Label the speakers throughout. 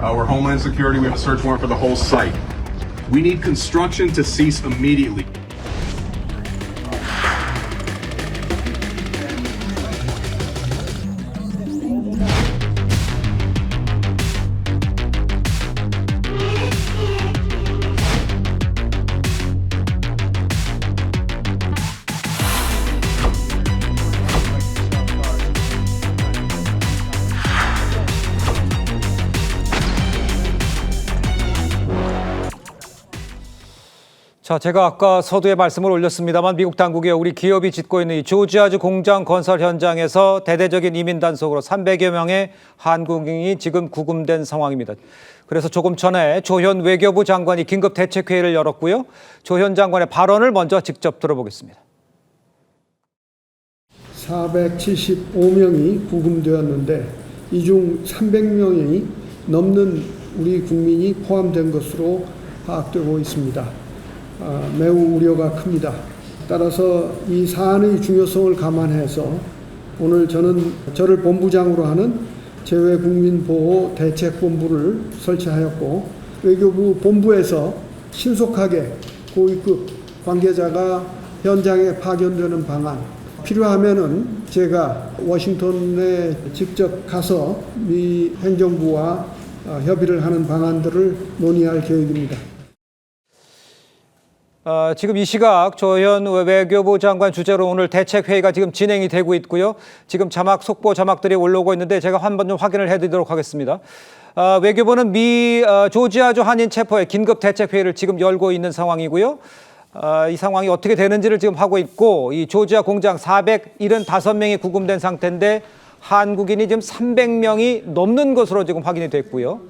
Speaker 1: Uh, we're Homeland Security. We have a search warrant for the whole site. We need construction to cease immediately.
Speaker 2: 자, 제가 아까 서두에 말씀을 올렸습니다만 미국 당국이 우리 기업이 짓고 있는 이 조지아주 공장 건설 현장에서 대대적인 이민 단속으로 300여 명의 한국인이 지금 구금된 상황입니다. 그래서 조금 전에 조현 외교부 장관이 긴급 대책 회의를 열었고요. 조현 장관의 발언을 먼저 직접 들어보겠습니다.
Speaker 3: 475명이 구금되었는데 이 중 300명이 넘는 우리 국민이 포함된 것으로 파악되고 있습니다. 아, 매우 우려가 큽니다. 따라서 이 사안의 중요성을 감안해서 오늘 저는 저를 본부장으로 하는 재외국민보호 대책본부를 설치하였고 외교부 본부에서 신속하게 고위급 관계자가 현장에 파견되는 방안 필요하면은 제가 워싱턴에 직접 가서 미 행정부와 어, 협의를 하는 방안들을 논의할 계획입니다.
Speaker 2: 어, 지금 이 시각 조현 외교부 장관 주재로 오늘 대책 회의가 지금 진행이 되고 있고요. 지금 자막 속보 자막들이 올라오고 있는데 제가 한번 좀 확인을 해드리도록 하겠습니다. 어, 외교부는 미 어, 조지아주 한인 체포의 긴급 대책 회의를 지금 열고 있는 상황이고요. 어, 이 상황이 어떻게 되는지를 지금 하고 있고 이 조지아 공장 475명이 구금된 상태인데 한국인이 지금 300명이 넘는 것으로 지금 확인이 됐고요.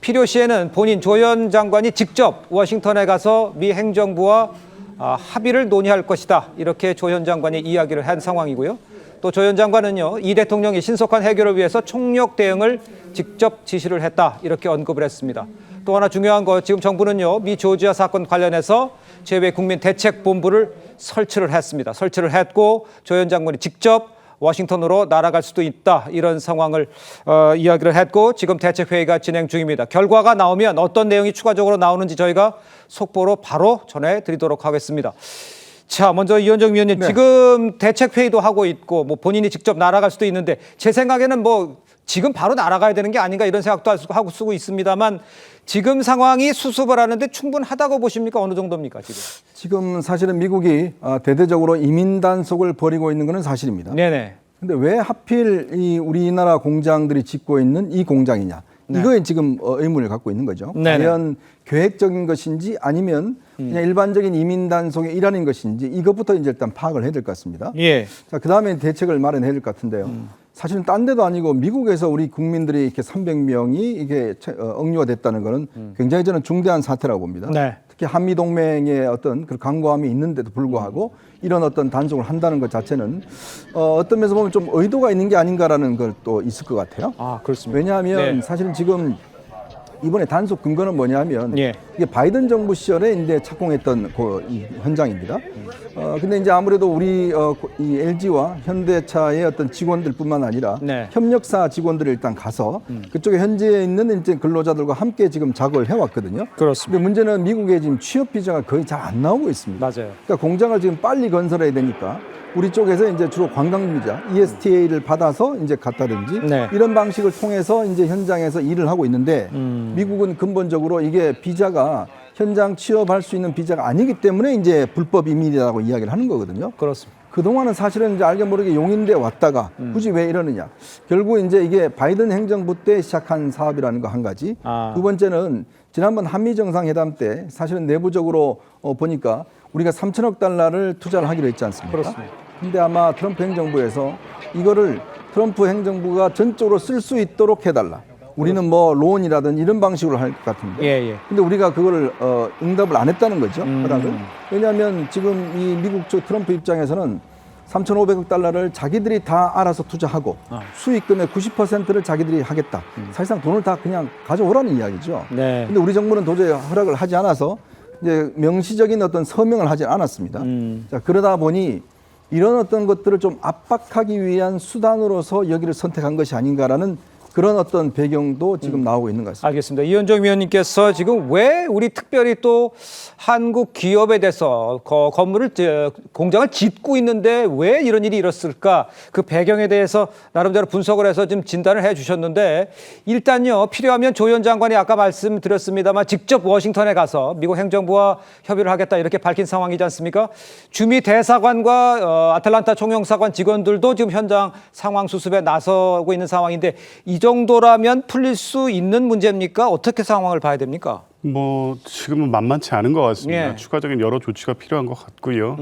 Speaker 2: 필요시에는 본인 조현 장관이 직접 워싱턴에 가서 미 행정부와 아, 합의를 논의할 것이다. 이렇게 조현 장관이 이야기를 한 상황이고요. 또 조현 장관은요, 이 대통령이 신속한 해결을 위해서 총력 대응을 직접 지시를 했다. 이렇게 언급을 했습니다. 또 하나 중요한 거 지금 정부는요, 미 조지아 사건 관련해서 재외 국민 대책 본부를 설치를 했습니다. 설치를 했고 조현 장관이 직접 워싱턴으로 날아갈 수도 있다 이런 상황을 어, 이야기를 했고 지금 대책 회의가 진행 중입니다. 결과가 나오면 어떤 내용이 추가적으로 나오는지 저희가 속보로 바로 전해드리도록 하겠습니다. 자, 먼저 이현정 위원님 지금 대책 회의도 하고 있고 뭐 본인이 직접 날아갈 수도 있는데 제 생각에는 뭐 지금 바로 날아가야 되는 게 아닌가 이런 생각도 하고 쓰고 있습니다만 지금 상황이 수습을 하는데 충분하다고 보십니까 어느 정도입니까 지금?
Speaker 4: 지금 사실은 미국이 아, 대대적으로 이민 단속을 벌이고 있는 것은 사실입니다.
Speaker 2: 네네.
Speaker 4: 근데 왜 하필 이 우리나라 공장들이 짓고 있는 이 공장이냐? 이거에 지금 어, 의문을 갖고 있는 거죠.
Speaker 2: 네. 네네.
Speaker 4: 과연 계획적인 것인지 아니면 그냥 일반적인 이민 단속의 일환인 것인지 이것부터 이제 일단 파악을 해야 될 것 같습니다.
Speaker 2: 예.
Speaker 4: 자, 그 다음에 대책을 마련해야 될 것 같은데요. 사실은 딴 데도 아니고 미국에서 우리 국민들이 이렇게 300명이 이게 채- 어, 억류가 됐다는 거는 굉장히 저는 중대한 사태라고 봅니다.
Speaker 2: 네.
Speaker 4: 특히 한미 동맹의 어떤 그 강고함이 있는데도 불구하고 이런 어떤 단속을 한다는 것 자체는 어, 어떤 면에서 보면 좀 의도가 있는 게 아닌가라는 걸 또 있을 것 같아요.
Speaker 2: 아 그렇습니다.
Speaker 4: 왜냐하면
Speaker 2: 네.
Speaker 4: 사실은 지금 이번에 단속 근거는 뭐냐면
Speaker 2: 예.
Speaker 4: 이게 바이든 정부 시절에 이제 착공했던 그이 현장입니다. 어 근데 이제 아무래도 우리 어 이 LG와 현대차의 어떤 직원들뿐만 아니라
Speaker 2: 네. 음.
Speaker 4: 협력사 직원들이 일단 가서 그쪽에 현지에 있는 이제 근로자들과 함께 지금 작업을 해왔거든요.
Speaker 2: 그렇습니다.
Speaker 4: 근데 문제는 미국에 지금 취업 비자가 거의 잘 안 나오고 있습니다.
Speaker 2: 맞아요.
Speaker 4: 그러니까 공장을 지금 빨리 건설해야 되니까 우리 쪽에서 이제 주로 관광 비자 ESTA를 받아서 이제 갔다든지
Speaker 2: 네.
Speaker 4: 이런 방식을 통해서 이제 현장에서 일을 하고 있는데
Speaker 2: 음.
Speaker 4: 미국은 근본적으로 이게 비자가 현장 취업할 수 있는 비자가 아니기 때문에 이제 불법 이민이라고 이야기를 하는 거거든요.
Speaker 2: 그렇습니다.
Speaker 4: 그동안은 사실은 이제 알게 모르게 용인돼 왔다가
Speaker 2: 음.
Speaker 4: 굳이 왜 이러느냐. 결국 이제 이게 바이든 행정부 때 시작한 사업이라는 거 한 가지.
Speaker 2: 아.
Speaker 4: 두 번째는 지난번 한미 정상회담 때 사실은 내부적으로 어, 보니까 우리가 3천억 달러를 투자를 하기로 했지 않습니까?
Speaker 2: 그렇습니다.
Speaker 4: 근데 아마 트럼프 행정부에서 이거를 트럼프 행정부가 전적으로 쓸 수 있도록 해달라. 우리는 뭐 론이라든 이런 방식으로 할 것 같은데.
Speaker 2: 예, 예.
Speaker 4: 근데 우리가 그거를 어, 응답을 안 했다는 거죠.
Speaker 2: 음.
Speaker 4: 허락을. 왜냐하면 지금 이 미국 쪽 트럼프 입장에서는 3,500억 달러를 자기들이 다 알아서 투자하고
Speaker 2: 아.
Speaker 4: 수익금의 90%를 자기들이 하겠다. 사실상 돈을 다 그냥 가져오라는 이야기죠.
Speaker 2: 음. 네.
Speaker 4: 근데 우리 정부는 도저히 허락을 하지 않아서 이제 명시적인 어떤 서명을 하지 않았습니다.
Speaker 2: 음.
Speaker 4: 자, 그러다 보니 이런 어떤 것들을 좀 압박하기 위한 수단으로서 여기를 선택한 것이 아닌가라는 그런 어떤 배경도 지금 나오고 있는 것 같습니다.
Speaker 2: 알겠습니다. 이현정 위원님께서 지금 왜 우리 특별히 또 한국 기업에 대해서 거- 건물을 저, 공장을 짓고 있는데 왜 이런 일이 일었을까 그 배경에 대해서 나름대로 분석을 해서 좀 진단을 해주셨는데 일단요 필요하면 조 현 장관이 아까 말씀드렸습니다만 직접 워싱턴에 가서 미국 행정부와 협의를 하겠다 이렇게 밝힌 상황이지 않습니까? 주미 대사관과 어, 아틀란타 총영사관 직원들도 지금 현장 상황 수습에 나서고 있는 상황인데 이 정도라면 풀릴 수 있는 문제입니까? 어떻게 상황을 봐야 됩니까?
Speaker 5: 뭐 지금은 만만치 않은 것 같습니다.
Speaker 2: 예.
Speaker 5: 추가적인 여러 조치가 필요한 것 같고요.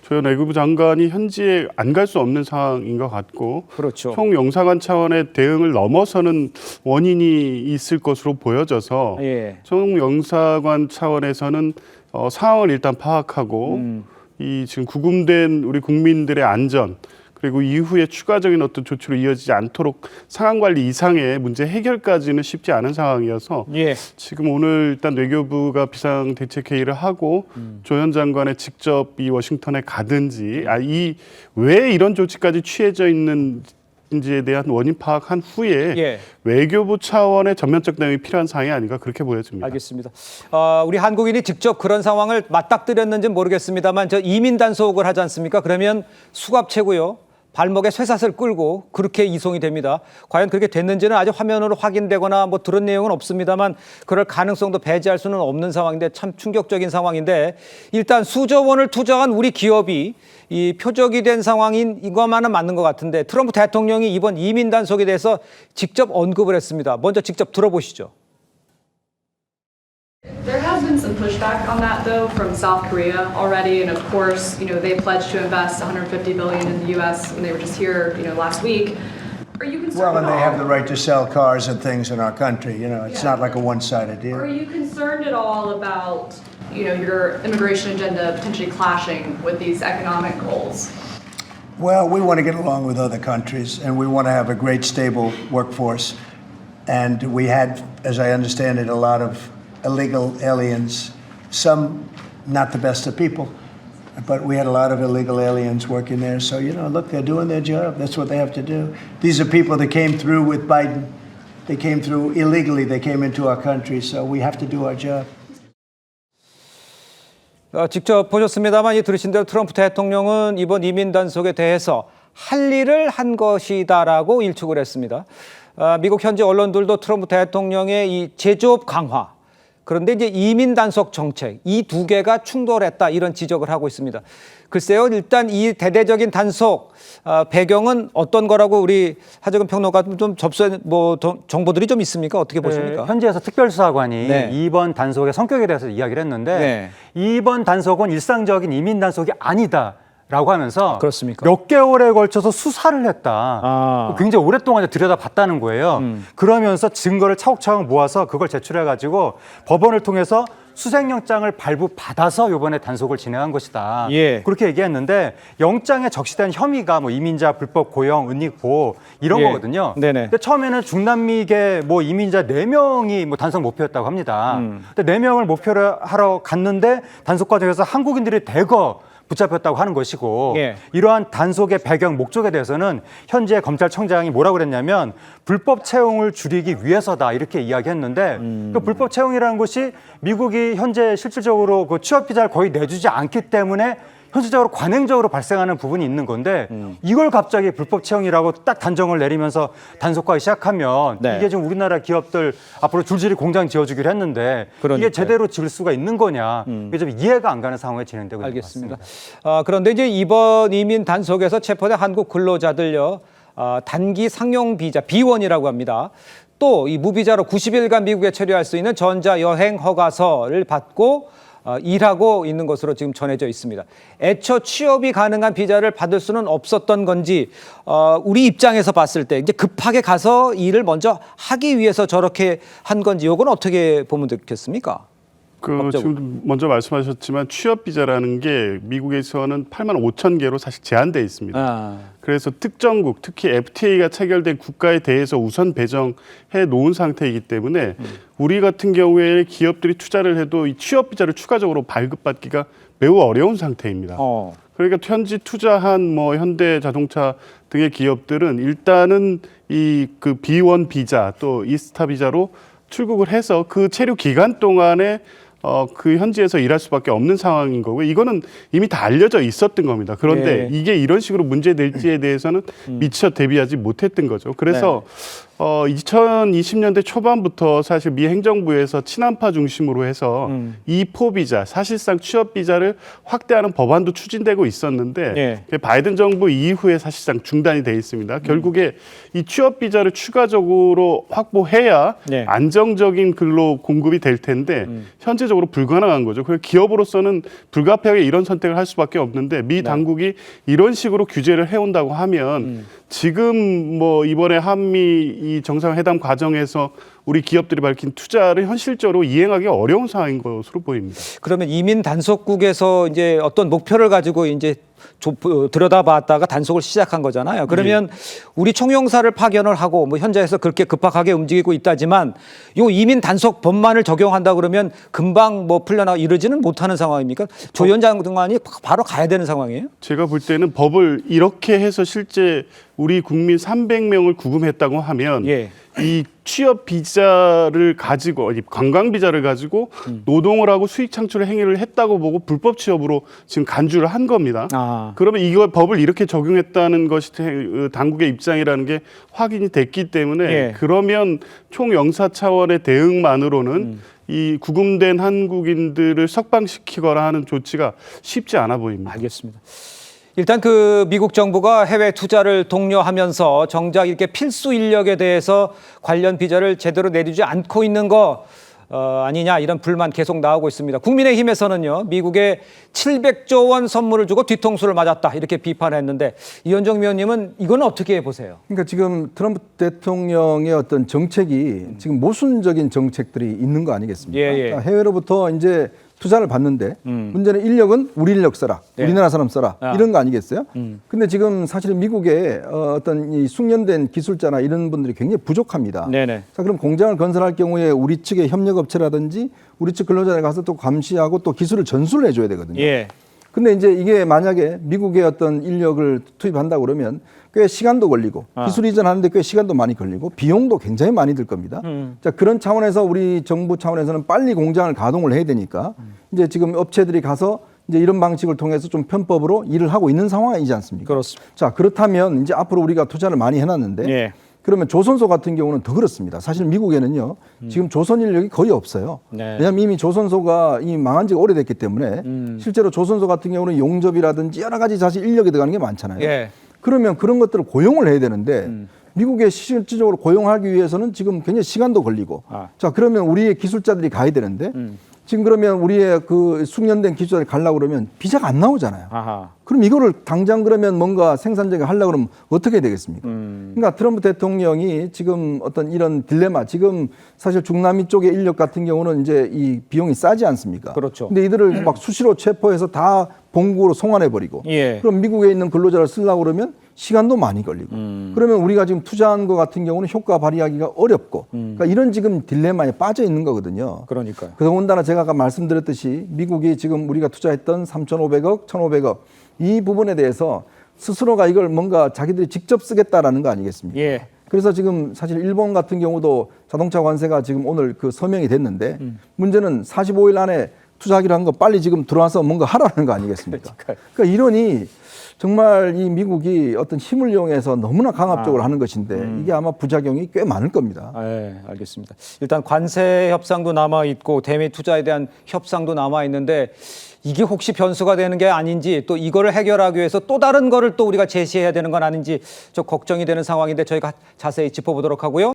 Speaker 5: 조현 외교부 장관이 현지에 안 갈 수 없는 상황인 것 같고
Speaker 2: 그렇죠.
Speaker 5: 총영사관 차원의 대응을 넘어서는 원인이 있을 것으로 보여져서
Speaker 2: 예.
Speaker 5: 총영사관 차원에서는 어, 상황을 일단 파악하고
Speaker 2: 음.
Speaker 5: 이 지금 구금된 우리 국민들의 안전 그리고 이후에 추가적인 어떤 조치로 이어지지 않도록 상황 관리 이상의 문제 해결까지는 쉽지 않은 상황이어서
Speaker 2: 예.
Speaker 5: 지금 오늘 일단 외교부가 비상 대책 회의를 하고 조현 장관의 직접 이 워싱턴에 가든지 아 이 왜 이런 조치까지 취해져 있는지에 대한 원인 파악한 후에
Speaker 2: 예.
Speaker 5: 외교부 차원의 전면적 대응이 필요한 상황이 아닌가 그렇게 보여집니다.
Speaker 2: 알겠습니다. 어, 우리 한국인이 직접 그런 상황을 맞닥뜨렸는지 는 모르겠습니다만 저 이민 단속을 하지 않습니까? 그러면 수갑 채고요. 발목에 쇠사슬 끌고 그렇게 이송이 됩니다. 과연 그렇게 됐는지는 아직 화면으로 확인되거나 뭐 들은 내용은 없습니다만 그럴 가능성도 배제할 수는 없는 상황인데 참 충격적인 상황인데 일단 수조 원을 투자한 우리 기업이 이 표적이 된 상황인 이것만은 맞는 것 같은데 트럼프 대통령이 이번 이민 단속에 대해서 직접 언급을 했습니다. 먼저 직접 들어보시죠.
Speaker 6: There has been some pushback on that, though, from South Korea already, and of course, you know, they pledged to invest 150 billion in the U.S. when they were just here, you know, last week. Are you concerned
Speaker 7: Well, and
Speaker 6: at
Speaker 7: they have the right to sell cars and things in our country. You know, it's
Speaker 6: Yeah.
Speaker 7: not like a one-sided deal.
Speaker 6: Are you concerned at all about, you know, your immigration agenda potentially clashing with these economic goals?
Speaker 7: Well, we want to get along with other countries, and we want to have a great, stable workforce. And we had, as I understand it, a lot of illegal aliens. Some not the best of people, but we had a lot of illegal aliens working there. So you know, look, they're doing their job. That's what they have to do. These are people that came through with Biden. They came through illegally. They came into our country. So we have to do our job.
Speaker 2: 어, 직접 보셨습니다만 이 들으신 대로 트럼프 대통령은 이번 이민 단속에 대해서 할 일을 한 것이다라고 일축을 했습니다. 아, 미국 현지 언론들도 트럼프 대통령의 이 제조업 강화 그런데 이제 이민 단속 정책 이 두 개가 충돌했다 이런 지적을 하고 있습니다. 글쎄요 일단 이 대대적인 단속 아, 배경은 어떤 거라고 우리 하정근 평론가 좀 접수해 뭐 정- 정보들이 좀 있습니까? 어떻게 보십니까?
Speaker 8: 네, 현지에서 특별수사관이
Speaker 2: 네.
Speaker 8: 이번 단속의 성격에 대해서 이야기를 했는데
Speaker 2: 네.
Speaker 8: 이번 단속은 일상적인 이민 단속이 아니다. 라고 하면서
Speaker 2: 그렇습니까?
Speaker 8: 몇 개월에 걸쳐서 수사를 했다.
Speaker 2: 아. 음.
Speaker 8: 굉장히 오랫동안 들여다봤다는 거예요. 그러면서 증거를 차곡차곡 모아서 그걸 제출해 가지고 법원을 통해서 수색영장을 발부받아서 이번에 단속을 진행한 것이다.
Speaker 2: 예.
Speaker 8: 그렇게 얘기했는데 영장에 적시된 혐의가 뭐 이민자 불법 고용, 은닉 보호 이런
Speaker 2: 예.
Speaker 8: 거거든요.
Speaker 2: 네네.
Speaker 8: 근데 처음에는 중남미계 뭐 이민자 네명이뭐 단속 목표였다고 합니다.
Speaker 2: 음.
Speaker 8: 근데 네명을 목표로 하러 갔는데 단속 과정에서 한국인들이 대거 붙잡혔다고 하는 것이고
Speaker 2: 예.
Speaker 8: 이러한 단속의 배경 목적에 대해서는 현재 검찰청장이 뭐라고 그랬냐면 불법 채용을 줄이기 위해서다 이렇게 이야기했는데
Speaker 2: 음.
Speaker 8: 그 불법 채용이라는 것이 미국이 현재 실질적으로 그 취업 비자를 거의 내주지 않기 때문에 현실적으로 관행적으로 발생하는 부분이 있는 건데
Speaker 2: 음.
Speaker 8: 이걸 갑자기 불법 채용이라고 딱 단정을 내리면서 단속하기 시작하면
Speaker 2: 네.
Speaker 8: 이게 지금 우리나라 기업들 앞으로 줄줄이 공장 지어주기로 했는데
Speaker 2: 그러니까요. 음.
Speaker 8: 이게 제대로 지을 수가 있는 거냐 이게 좀 이해가 안 가는 상황이 진행되고 있는 것
Speaker 2: 알겠습니다.
Speaker 8: 같습니다.
Speaker 2: 아, 그런데 이제 이번 이민 단속에서 체포된 한국 근로자들요 아, 단기 상용 비자 B1이라고 합니다. 또 이 무비자로 90일간 미국에 체류할 수 있는 전자 여행 허가서를 받고 어, 일하고 있는 것으로 지금 전해져 있습니다. 애초 취업이 가능한 비자를 받을 수는 없었던 건지 어, 우리 입장에서 봤을 때 이제 급하게 가서 일을 먼저 하기 위해서 저렇게 한 건지 이건 어떻게 보면 좋겠습니까?
Speaker 5: 그
Speaker 2: 법적으로.
Speaker 5: 지금 먼저 말씀하셨지만 취업 비자라는 게 미국에서는 8만 5천 개로 사실 제한돼 있습니다.
Speaker 2: 아,
Speaker 5: 그래서 특정국, 특히 FTA가 체결된 국가에 대해서 우선 배정해 놓은 상태이기 때문에 우리 같은 경우에 기업들이 투자를 해도 이 취업 비자를 추가적으로 발급받기가 매우 어려운 상태입니다.
Speaker 2: 어.
Speaker 5: 그러니까 현지 투자한 뭐 현대 자동차 등의 기업들은 일단은 이 그 B1 비자 또 이스타 비자로 출국을 해서 그 체류 기간 동안에 어, 그 현지에서 일할 수밖에 없는 상황인 거고 이거는 이미 다 알려져 있었던 겁니다. 그런데
Speaker 2: 예.
Speaker 5: 이게 이런 식으로 문제 될지에 대해서는 미처 대비하지 못했던 거죠. 그래서 어, 2020년대 초반부터 사실 미 행정부에서 친한파 중심으로 해서 이 포 비자, 사실상 취업 비자를 확대하는 법안도 추진되고 있었는데
Speaker 2: 예.
Speaker 5: 그 바이든 정부 이후에 사실상 중단이 돼 있습니다. 결국에 이 취업 비자를 추가적으로 확보해야
Speaker 2: 네.
Speaker 5: 안정적인 근로 공급이 될 텐데 현재적으로 불가능한 거죠. 그래서 기업으로서는 불가피하게 이런 선택을 할 수밖에 없는데 미 당국이 이런 식으로 규제를 해온다고 하면 지금 뭐 이번에 한미 이 정상회담 과정에서 우리 기업들이 밝힌 투자를 현실적으로 이행하기 어려운 상황인 것으로 보입니다.
Speaker 2: 그러면 이민 단속국에서 이제 어떤 목표를 가지고 이제 조- 어, 들여다봤다가 단속을 시작한 거잖아요. 그러면 우리 총영사를 파견을 하고 뭐 현장에서 그렇게 급박하게 움직이고 있다지만 요 이민 단속 법만을 적용한다 그러면 금방 뭐 풀려나 이러지는 못하는 상황입니까? 조현장 등만이 바로 가야 되는 상황이에요?
Speaker 5: 제가 볼 때는 법을 이렇게 해서 실제 우리 국민 300명을 구금했다고 하면
Speaker 2: 예.
Speaker 5: 이 취업 비자를 가지고 아니, 관광 비자를 가지고
Speaker 2: 음.
Speaker 5: 노동을 하고 수익 창출의 행위를 했다고 보고 불법 취업으로 지금 간주를 한 겁니다.
Speaker 2: 아.
Speaker 5: 그러면 이거 법을 이렇게 적용했다는 것이 대- 어, 당국의 입장이라는 게 확인이 됐기 때문에
Speaker 2: 예.
Speaker 5: 그러면 총 영사 차원의 대응만으로는
Speaker 2: 음.
Speaker 5: 이 구금된 한국인들을 석방시키거나 하는 조치가 쉽지 않아 보입니다.
Speaker 2: 알겠습니다. 일단 그 미국 정부가 해외 투자를 독려하면서 정작 이렇게 필수 인력에 대해서 관련 비자를 제대로 내주지 않고 있는 거 어, 아니냐 이런 불만 계속 나오고 있습니다. 국민의힘에서는요 미국에 700조 원 선물을 주고 뒤통수를 맞았다 이렇게 비판했는데 이현정 위원님은 이건 어떻게 보세요?
Speaker 4: 그러니까 지금 트럼프 대통령의 어떤 정책이 지금 모순적인 정책들이 있는 거 아니겠습니까?
Speaker 2: 예, 예.
Speaker 4: 자, 해외로부터 이제 투자를 받는데 문제는 인력은 우리 인력 써라,
Speaker 2: 네.
Speaker 4: 우리나라 사람 써라
Speaker 2: 아.
Speaker 4: 이런 거 아니겠어요? 근데 지금 사실 미국에 어, 어떤 이 숙련된 기술자나 이런 분들이 굉장히 부족합니다.
Speaker 2: 네네.
Speaker 4: 자 그럼 공장을 건설할 경우에 우리 측의 협력업체라든지 우리 측 근로자들 가서 또 감시하고 또 기술을 전수를 해줘야 되거든요.
Speaker 2: 예.
Speaker 4: 근데 이제 이게 만약에 미국의 어떤 인력을 투입한다 그러면 꽤 시간도 걸리고
Speaker 2: 아.
Speaker 4: 기술 이전하는데 꽤 시간도 많이 걸리고 비용도 굉장히 많이 들 겁니다.
Speaker 2: 음.
Speaker 4: 자 그런 차원에서 우리 정부 차원에서는 빨리 공장을 가동을 해야 되니까 이제 지금 업체들이 가서 이제 이런 방식을 통해서 좀 편법으로 일을 하고 있는 상황이지 않습니까?
Speaker 2: 그렇습니다.
Speaker 4: 자 그렇다면 이제 앞으로 우리가 투자를 많이 해놨는데
Speaker 2: 예.
Speaker 4: 그러면 조선소 같은 경우는 더 그렇습니다. 사실 미국에는요 지금 조선 인력이 거의 없어요.
Speaker 2: 음. 네.
Speaker 4: 왜냐하면 이미 조선소가 이미 망한 지가 오래됐기 때문에
Speaker 2: 음.
Speaker 4: 실제로 조선소 같은 경우는 용접이라든지 여러 가지 사실 인력이 들어가는 게 많잖아요.
Speaker 2: 예. 음.
Speaker 4: 그러면 그런 것들을 고용을 해야 되는데 미국에 실질적으로 고용하기 위해서는 지금 굉장히 시간도 걸리고
Speaker 2: 아. 음.
Speaker 4: 자 그러면 우리의 기술자들이 가야 되는데 지금 그러면 우리의 그 숙련된 기술자들이 가려고 그러면 비자가 안 나오잖아요.
Speaker 2: 아하.
Speaker 4: 그럼 이거를 당장 그러면 뭔가 생산적인 하려고 그러면 어떻게 되겠습니까?
Speaker 2: 음.
Speaker 4: 그러니까 트럼프 대통령이 지금 어떤 이런 딜레마, 지금 사실 중남미 쪽의 인력 같은 경우는 이제 이 비용이 싸지 않습니까?
Speaker 2: 그렇죠.
Speaker 4: 근데 이들을 막 수시로 체포해서 다 본국으로 송환해 버리고
Speaker 2: 예.
Speaker 4: 그럼 미국에 있는 근로자를 쓰려고 그러면 시간도 많이 걸리고
Speaker 2: 음.
Speaker 4: 그러면 우리가 지금 투자한 것 같은 경우는 효과 발휘하기가 어렵고 그러니까 이런 지금 딜레마에 빠져 있는 거거든요.
Speaker 2: 음. 그러니까요.
Speaker 4: 더군다나 제가 아까 말씀드렸듯이 미국이 지금 우리가 투자했던 3,500억, 1,500억 이 부분에 대해서 스스로가 이걸 뭔가 자기들이 직접 쓰겠다라는 거 아니겠습니까?
Speaker 2: 예.
Speaker 4: 그래서 지금 사실 일본 같은 경우도 자동차 관세가 지금 오늘 그 서명이 됐는데
Speaker 2: 음.
Speaker 4: 문제는 45일 안에 투자하기로 한 거 빨리 지금 들어와서 뭔가 하라는 거 아니겠습니까?
Speaker 2: 그러니까요.
Speaker 4: 그러니까 이러니 정말 이 미국이 어떤 힘을 이용해서 너무나 강압적으로 하는 것인데 이게 아마 부작용이 꽤 많을 겁니다.
Speaker 2: 아, 예, 알겠습니다. 일단 관세 협상도 남아 있고 대미 투자에 대한 협상도 남아 있는데 이게 혹시 변수가 되는 게 아닌지 또 이거를 해결하기 위해서 또 다른 거를 또 우리가 제시해야 되는 건 아닌지 좀 걱정이 되는 상황인데 저희가 자세히 짚어보도록 하고요.